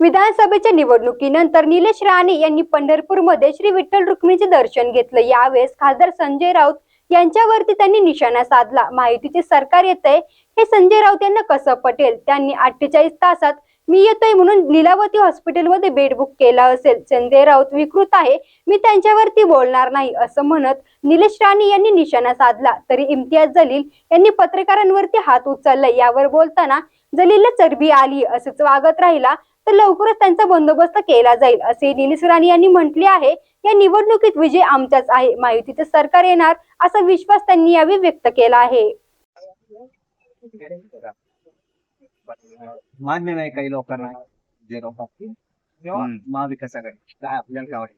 विधानसभेच्या निवडणुकीनंतर निलेश राणे यांनी पंढरपूरमध्ये श्री विठ्ठल रुक्मिणीचे दर्शन घेतलं. यावेळेस खासदार संजय राऊत यांच्यावरती त्यांनी निशाणा साधला. माहितीचे सरकार येतंय. हे संजय राऊत यांना कसं पटेल? त्यांनी अठ्ठेचाळीस तासात मी येतोय म्हणून लीलावती हॉस्पिटलमध्ये बेड बुक केला असेल. संजय राऊत विकृत आहे. मी त्यांच्यावरती बोलणार नाही असं म्हणत निलेश राणे यांनी निशाणा साधला. तरी इम्तियाज जलील यांनी पत्रकारांवरती हात उचलला. यावर बोलताना जलीलला चरबी आली असंच वागत राहिला. तर लवकरच त्यांचा बंदोबस्त केला जाईल असे निलेश राणे यांनी म्हटले आहे. या निवडणुकीत विजय आमचाच आहे माहितीचे सरकार येणार असा विश्वास त्यांनी यावेळी व्यक्त केला आहे. मान्य नाही काही लोकांना जे काय आपल्याला काय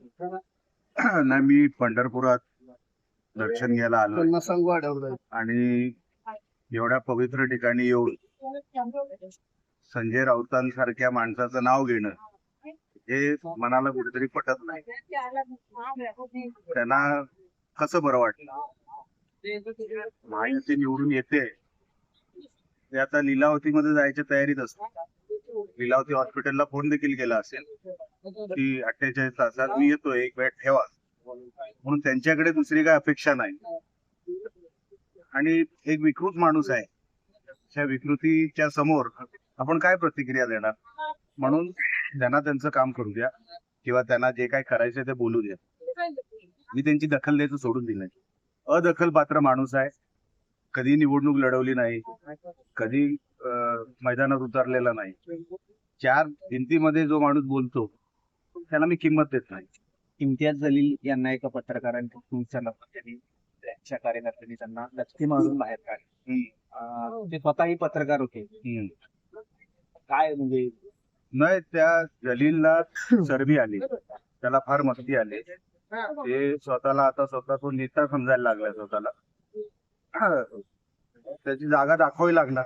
नाही मी पंढरपुरात दर्शन घ्यायला आलो. आणि एवढ्या पवित्र ठिकाणी येऊन संजय राऊतांसारख्या माणसाचं नाव घेणं हे मनाला कुठेतरी पटत नाही. त्यांना कसं बरं वाटलं? महायुती निवडून येते. ते आता लिलावती मध्ये जायच्या तयारीत असतात. लीलावती हॉस्पिटलला फोन देखील केला असेल. की अठ्ठेचाळीस तासात मी येतो एक वेळ ठेवा. म्हणून त्यांच्याकडे दुसरी काय अपेक्षा नाही. आणि एक विकृत माणूस आहे. त्या विकृतीच्या समोर आपण काय प्रतिक्रिया देणार? म्हणून त्यांना त्यांचं काम करू द्या किंवा त्यांना जे काय करायचं ते बोलू द्या. मी त्यांची दखल द्यायचं सोडून दिलंय. अदखल पात्र माणूस आहे. कधी निवडणूक लढवली नाही. कधी मैदानात उतरलेला नाही. चार भिंतीमध्ये जो माणूस बोलतो त्याला मी किंमत देत नाही. इम्तियाज जलील यांना एका पत्रकारांनी त्यांच्या कार्यकर्त्यांनी त्यांना लक्ष्मी मारून बाहेर काढले. ते स्वतःही पत्रकार होते. काय म्हणजे? नाही त्या जलीलला चरबी आली. त्याला फार मस्ती आली. ते स्वतःला आता स्वतः तो नेता समजायला लागलाय स्वतःला. त्याची जागा दाखवावी लागणार.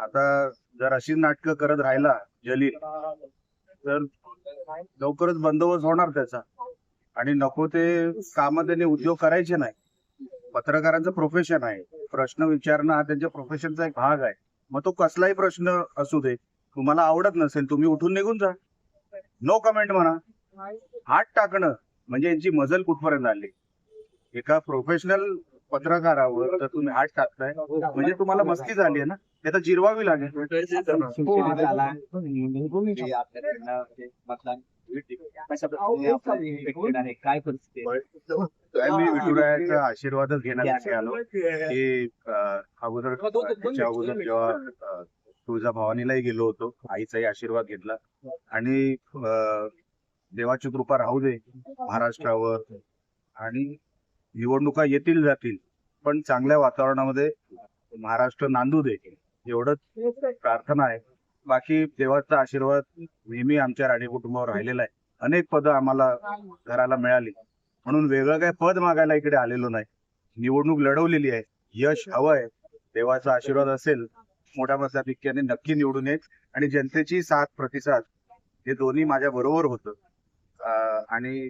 आता जर अशी नाटकं करत राहिला जलील तर लवकरच बंदोबस्त होणार त्याचा. आणि नको ते काम त्याने उद्योग करायचे नाही. पत्रकारांचं प्रोफेशन आहे. प्रश्न विचारणं हा त्यांच्या प्रोफेशनचा एक भाग आहे. मग तो कसलाही प्रश्न असू दे तुम्हाला आवडत नसेल तुम्ही उठून निघून जा. नो कमेंट म्हणा. हात टाकणं म्हणजे यांची मजल कुठपर्यंत आली? एका प्रोफेशनल पत्रकारावर तर तुम्ही हात टाकताय. म्हणजे तुम्हाला मस्ती झाली आहे ना? ते तर जिरवावी लागेल. काय परिस्थिती मी विठुरायाचा आशीर्वादच घेण्यासाठी आलो की अगोदर त्याच्या अगोदर जेव्हा अं, तुळजाभवानीलाही गेलो होतो आईचाही आशीर्वाद घेतला. आणि देवाची कृपा राहू दे महाराष्ट्रावर. आणि निवडणुका येतील जातील पण चांगल्या वातावरणामध्ये महाराष्ट्र नांदू दे. एवढंच प्रार्थना आहे. बाकी देवाचा आशीर्वाद नेहमी आमच्या राणे कुटुंबावर राहिलेला आहे. अनेक पदं आम्हाला घराला मिळाली. म्हणून वेगळं काय पद मागायला इकडे आलेलो नाही. निवडणूक लढवलेली आहे. यश हवंय देवाचा आशीर्वाद असेल मोठ्या मताधिक्याने नक्की निवडून येईल. आणि जनतेची साथ प्रतिसाद हे दोन्ही माझ्या बरोबर होतं. आणि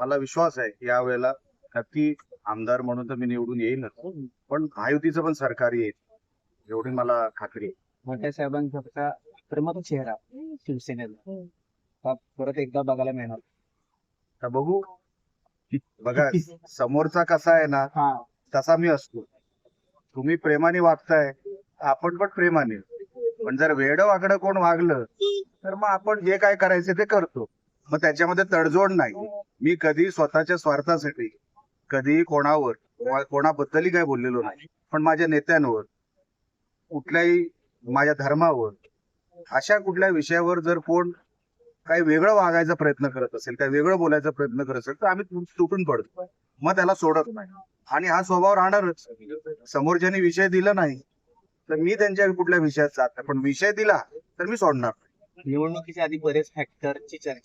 मला विश्वास आहे या वेळेला नक्की आमदार म्हणून तर मी निवडून येईनच पण महायुतीचं पण सरकार येईल एवढी मला खात्री आहे. मोठ्या साहेबांचा प्रमुख चेहरा शिवसेनेला. परत एकदा बघायला मिळणार. बघू. बघा समोरचा कसा आहे ना तसा मी असतो. तुम्ही प्रेमाने वागताय आपण पण प्रेमाने. पण जर वेड वागणं कोण वागलं तर मग आपण जे काय करायचं ते करतो. मग त्याच्यामध्ये तडजोड नाही. मी कधी स्वतःच्या स्वार्थासाठी कधी कोणावर कोणाबद्दलही काय बोललेलो नाही. पण माझ्या नेत्यांवर कुठल्याही माझ्या धर्मावर अशा कुठल्या विषयावर जर कोण काही वेगळं वागायचा प्रयत्न करत असेल काही वेगळं बोलायचा प्रयत्न करत असेल तर आम्ही तुटून पडतो. मग त्याला सोडत नाही. आणि हा स्वभाव राहणारच. समोरच्याने विषय दिला नाही तर मी त्यांच्या कुठल्या विषयात जात नाही. पण विषय दिला तर मी सोडणार निवडणुकीच्या आधी बरेच फॅक्टरची चर्चा